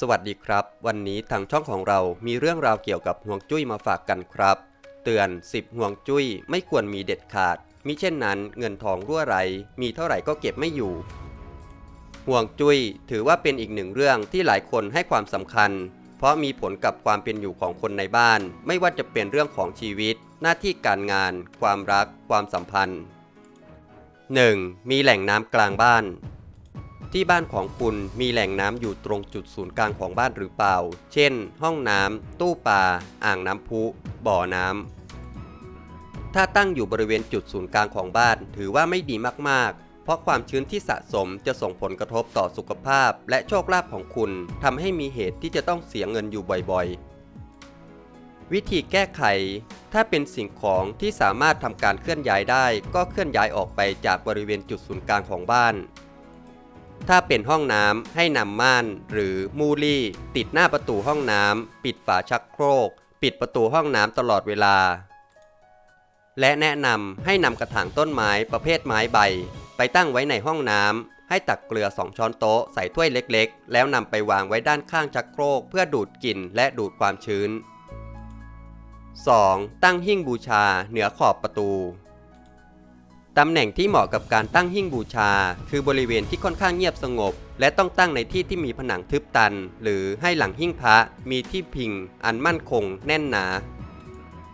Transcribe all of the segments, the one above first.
สวัสดีครับ วันนี้ทางช่องของเรามีเรื่องราวเกี่ยวกับห่วงจุ้ยมาฝากกันครับ เตือน 10 ห่วงจุ้ยไม่ควรมีเด็ดขาด มิเช่นนั้นเงินทองรั่วไหลมีเท่าไหร่ก็เก็บไม่อยู่ ห่วงจุ้ยถือว่าเป็นอีกหนึ่งเรื่องที่หลายคนให้ความสำคัญ เพราะมีผลกับความเป็นอยู่ของคนในบ้าน ไม่ว่าจะเป็นเรื่องของชีวิต หน้าที่การงาน ความรัก ความสัมพันธ์ 1. มีแหล่งน้ำกลางบ้าน ที่บ้านของคุณมีแหล่งน้ำอยู่ตรงจุดศูนย์กลางของบ้านหรือเปล่า เช่น ห้องน้ำตู้ปลาอ่างน้ำพุ บ่อน้ำถ้าตั้งอยู่บริเวณจุดศูนย์กลางของบ้าน ถือว่าไม่ดีมากๆ เพราะความชื้นที่สะสมจะส่งผลกระทบต่อสุขภาพ และโชคลาภของคุณทำให้มีเหตุที่จะต้องเสียเงินอยู่บ่อยๆ วิธีแก้ไขถ้าเป็นสิ่งของที่สามารถทำการเคลื่อนย้ายได้ ก็เคลื่อนย้ายออกไปจากบริเวณจุดศูนย์กลางของบ้าน ถ้าเป็นห้องน้ำให้นำม่าน หรือมูลี่ ติดหน้าประตูห้องน้ำปิดฝาชักโครก ปิดประตูห้องน้ำตลอดเวลา และแนะนำให้นำกระถางต้นไม้ประเภทไม้ใบ ไปตั้งไว้ในห้องน้ำให้ตักเกลือ 2 ช้อนโต๊ะใส่ถ้วยเล็กๆ แล้วนำไปวางไว้ด้านข้างชักโครก เพื่อดูดกลิ่นและดูดความชื้น 2. ตั้งหิ้งบูชาเหนือขอบประตู ตำแหน่งที่เหมาะกับการตั้งหิ้งบูชา คือบริเวณที่ค่อนข้างเงียบสงบ และต้องตั้งในที่ที่มีผนังทึบตัน หรือให้หลังหิ้งพระมีที่พิง อันมั่นคง แน่นหนา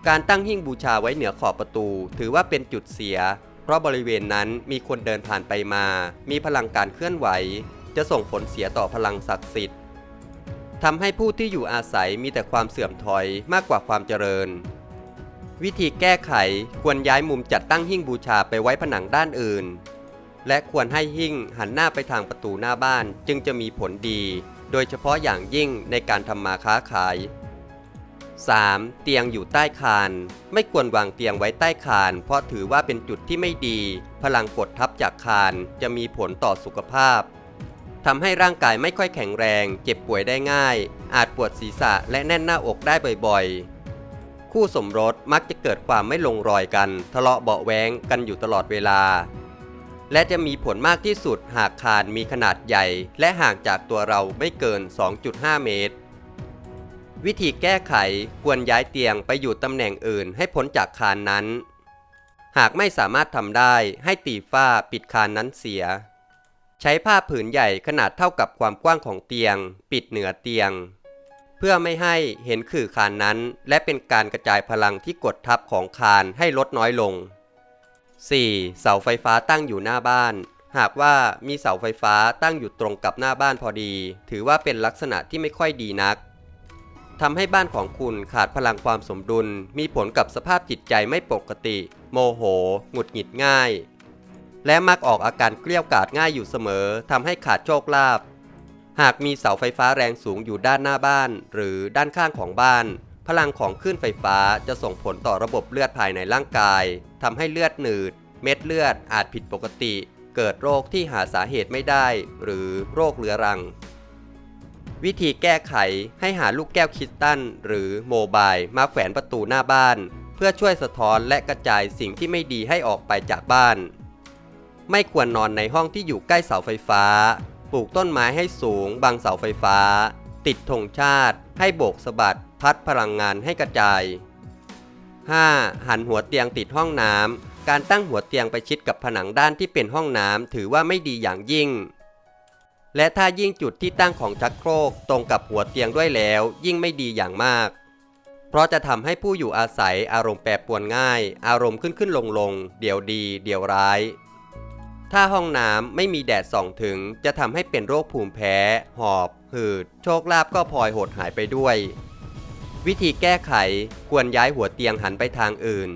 การตั้งหิ้งบูชาไว้เหนือขอบประตู ถือว่าเป็นจุดเสีย เพราะบริเวณนั้นมีคนเดินผ่านไปมา มีพลังการเคลื่อนไหว จะส่งผลเสียต่อพลังศักดิ์สิทธิ์ทำให้ผู้ที่อยู่อาศัยมีแต่ความเสื่อมถอยมากกว่าความเจริญ วิธีแก้ไขควรย้ายมุมจัดตั้งหิ้งบูชาไปไว้ผนังด้านอื่น และควรให้หิ้งหันหน้าไปทางประตูหน้าบ้านจึงจะมีผลดี โดยเฉพาะอย่างยิ่งในการทำมาค้าขาย 3. เตียงอยู่ใต้คาน ไม่ควรวางเตียงไว้ใต้คาน เพราะถือว่าเป็นจุดที่ไม่ดี พลังกดทับจากคานจะมีผลต่อสุขภาพทำให้ร่างกายไม่ค่อยแข็งแรง เจ็บป่วยได้ง่าย อาจปวดศีรษะและแน่นหน้าอกได้บ่อยๆ คู่สมรสมักจะเกิดความไม่ลงรอยกัน ทะเลาะเบาแว้งกันอยู่ตลอดเวลา และจะมีผลมากที่สุดหากคานมีขนาดใหญ่ และห่างจากตัวเราไม่เกิน 2.5 เมตร วิธีแก้ไขควรย้ายเตียงไปอยู่ตำแหน่งอื่นให้พ้นจากคานนั้น หากไม่สามารถทำได้ให้ตีฝ้าปิดคานนั้นเสีย ใช้ผ้าผืนใหญ่ขนาดเท่ากับความกว้างของเตียง ปิดเหนือเตียง เพื่อไม่ให้เห็นขื่อคานนั้น และเป็นการกระจายพลังที่กดทับของคานให้ลดน้อยลง 4. เสาไฟฟ้าตั้งอยู่หน้าบ้าน หากว่ามีเสาไฟฟ้าตั้งอยู่ตรงกับหน้าบ้านพอดี ถือว่าเป็นลักษณะที่ไม่ค่อยดีนักทำให้บ้านของคุณขาดพลังความสมดุล มีผลกับสภาพจิตใจไม่ปกติ โมโห หงุดหงิดง่าย และมักออกอาการเกลี้ยวกล่อดง่ายอยู่เสมอทำให้ขาดโชคลาภ หากมีเสาไฟฟ้าแรงสูงอยู่ด้านหน้าบ้าน หรือด้านข้างของบ้าน พลังของคลื่นไฟฟ้าจะส่งผลต่อระบบเลือดภายในร่างกายทำให้เลือดหนืด เม็ดเลือดอาจผิดปกติ เกิดโรคที่หาสาเหตุไม่ได้ หรือโรคเรื้อรัง วิธีแก้ไขให้หาลูกแก้วคริสตัลหรือโมบายมาแขวนประตูหน้าบ้าน เพื่อช่วยสะท้อนและกระจายสิ่งที่ไม่ดีให้ออกไปจากบ้านไม่ควรนอนในห้องที่อยู่ใกล้เสาไฟฟ้า ปลูกต้นไม้ให้สูงบังเสาไฟฟ้า ติดธงชาติ ให้โบกสะบัด พัดพลังงานให้กระจาย 5. หันหัวเตียงติดห้องน้ำการตั้งหัวเตียงไปชิดกับผนังด้านที่เป็นห้องน้ำถือว่าไม่ดีอย่างยิ่ง และถ้ายิ่งจุดที่ตั้งของชักโครกตรงกับหัวเตียงด้วยแล้ว ยิ่งไม่ดีอย่างมาก เพราะจะทำให้ผู้อยู่อาศัยอารมณ์แปรปรวนง่าย อารมณ์ขึ้นขึ้นลงลงเดี๋ยวดี เดี๋ยวร้าย ถ้าห้องน้ำไม่มีแดดส่องถึง จะทำให้เป็นโรคภูมิแพ้ หอบ หืด โชคลาภก็พลอยหดหายไปด้วย วิธีแก้ไขควรย้ายหัวเตียงหันไปทางอื่น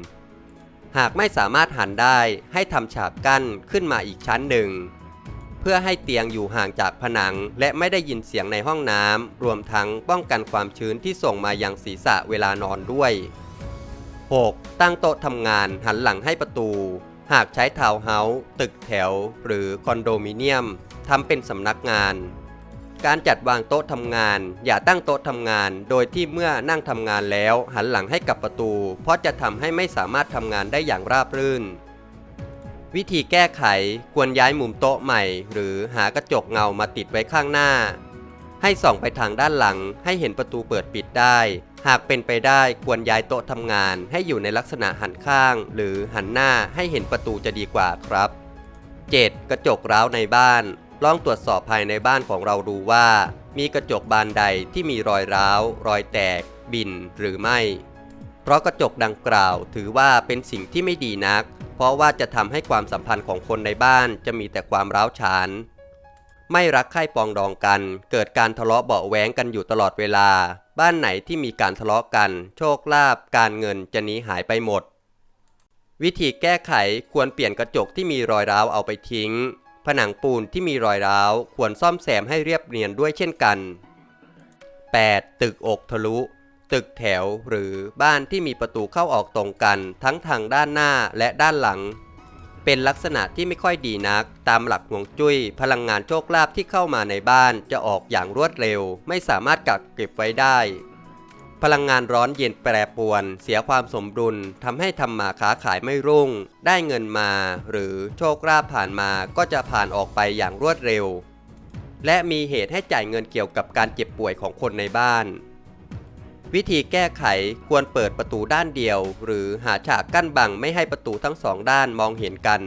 หากไม่สามารถหันได้ให้ทำฉากกั้นขึ้นมาอีกชั้นหนึ่ง เพื่อให้เตียงอยู่ห่างจากผนัง และไม่ได้ยินเสียงในห้องน้ำรวมทั้งป้องกันความชื้นที่ส่งมายังศีรษะเวลานอนด้วย 6. ตั้งโต๊ะทำงานหันหลังให้ประตู หากใช้ทาวน์เฮาส์ตึกแถว หรือคอนโดมิเนียมทำเป็นสำนักงาน การจัดวางโต๊ะทำงาน อย่าตั้งโต๊ะทำงาน โดยที่เมื่อนั่งทำงานแล้ว หันหลังให้กับประตู เพราะจะทำให้ไม่สามารถทำงานได้อย่างราบรื่น วิธีแก้ไขควรย้ายมุมโต๊ะใหม่ หรือหากระจกเงามาติดไว้ข้างหน้า ให้ส่องไปทางด้านหลัง ให้เห็นประตูเปิดปิดได้ หากเป็นไปได้ควรย้ายโต๊ะทำงาน ให้อยู่ในลักษณะหันข้าง หรือหันหน้าให้เห็นประตูจะดีกว่าครับ 7. กระจกร้าวในบ้าน ลองตรวจสอบภายในบ้านของเราดูว่า มีกระจกบานใดที่มีรอยร้าว รอยแตก บินหรือไม่ เพราะกระจกดังกล่าวถือว่าเป็นสิ่งที่ไม่ดีนัก เพราะว่าจะทำให้ความสัมพันธ์ของคนในบ้านจะมีแต่ความร้าวฉาน ไม่รักใคร่ปองดองกัน เกิดการทะเลาะเบาะแว้งกันอยู่ตลอดเวลา บ้านไหนที่มีการทะเลาะกัน โชคลาภการเงินจะหนีหายไปหมด วิธีแก้ไขควรเปลี่ยนกระจกที่มีรอยร้าวเอาไปทิ้ง ผนังปูนที่มีรอยร้าว ควรซ่อมแซมให้เรียบเนียนด้วยเช่นกัน 8. ตึกอกทะลุ ตึกแถวหรือบ้านที่มีประตูเข้าออกตรงกัน ทั้งทางด้านหน้าและด้านหลัง เป็นลักษณะที่ไม่ค่อยดีนัก ตามหลักฮวงจุ้ย พลังงานโชคลาภที่เข้ามาในบ้านจะออกอย่างรวดเร็ว ไม่สามารถกักเก็บไว้ได้ พลังงานร้อนเย็นแปรปรวน เสียความสมดุลทำให้ทำมาค้าขายไม่รุ่ง ได้เงินมา หรือโชคลาภผ่านมาก็จะผ่านออกไปอย่างรวดเร็ว และมีเหตุให้จ่ายเงินเกี่ยวกับการเจ็บป่วยของคนในบ้าน วิธีแก้ไขควรเปิดประตูด้านเดียว หรือหาฉากกั้นบังไม่ให้ประตูทั้งสองด้านมองเห็นกัน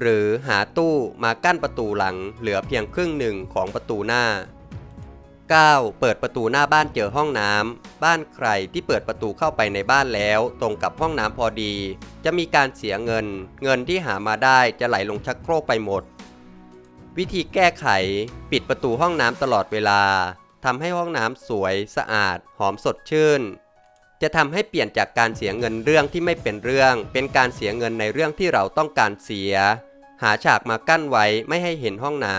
หรือหาตู้มากั้นประตูหลังเหลือเพียงครึ่งหนึ่งของประตูหน้า 9. เปิดประตูหน้าบ้านเจอห้องน้ำ บ้านใครที่เปิดประตูเข้าไปในบ้านแล้ว ตรงกับห้องน้ำพอดี จะมีการเสียเงิน เงินที่หามาได้จะไหลลงชักโครกไปหมด วิธีแก้ไข ปิดประตูห้องน้ำตลอดเวลา ทำให้ห้องน้ำสวยสะอาด หอมสดชื่น จะทำให้เปลี่ยนจากการเสียเงินเรื่องที่ไม่เป็นเรื่อง เป็นการเสียเงินในเรื่องที่เราต้องการเสีย หาฉากมากั้นไว้ไม่ให้เห็นห้องน้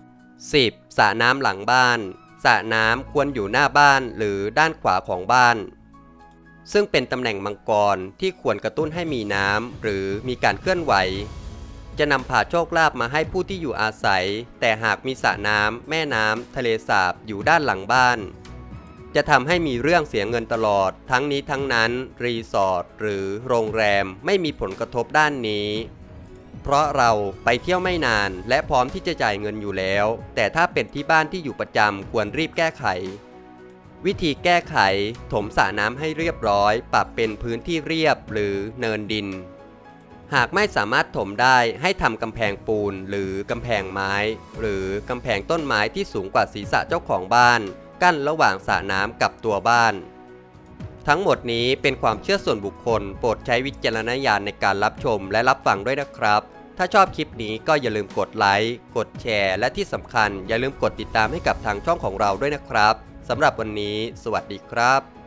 ำ 10. สระน้ำหลังบ้านสระน้ำควรอยู่หน้าบ้านหรือด้านขวาของบ้าน ซึ่งเป็นตำแหน่งมังกรที่ควรกระตุ้นให้มีน้ำหรือมีการเคลื่อนไหว จะนำพาโชคลาภมาให้ผู้ที่อยู่อาศัย แต่หากมีสระน้ำแม่น้ำทะเลสาบอยู่ด้านหลังบ้าน จะทำให้มีเรื่องเสียเงินตลอด ทั้งนี้ทั้งนั้น รีสอร์ทหรือโรงแรมไม่มีผลกระทบด้านนี้ เพราะเราไปเที่ยวไม่นานและพร้อมที่จะจ่ายเงินอยู่แล้ว แต่ถ้าเป็นที่บ้านที่อยู่ประจำควรรีบแก้ไขวิธีแก้ไข ถมสระน้ำให้เรียบร้อย ปรับเป็นพื้นที่เรียบหรือเนินดิน หากไม่สามารถถมได้ให้ทำกำแพงปูนหรือกำแพงไม้ หรือกำแพงต้นไม้ที่สูงกว่าศีรษะเจ้าของบ้าน กั้นระหว่างสระน้ำกับตัวบ้าน ทั้งหมดนี้เป็นความเชื่อส่วนบุคคล โปรดใช้วิจารณญาณในการรับชมและรับฟังด้วยนะครับ ถ้าชอบคลิปนี้ก็อย่าลืมกดไลค์กดแชร์ และที่สำคัญอย่าลืมกดติดตามให้กับทางช่องของเราด้วยนะครับสำหรับวันนี้ สวัสดีครับ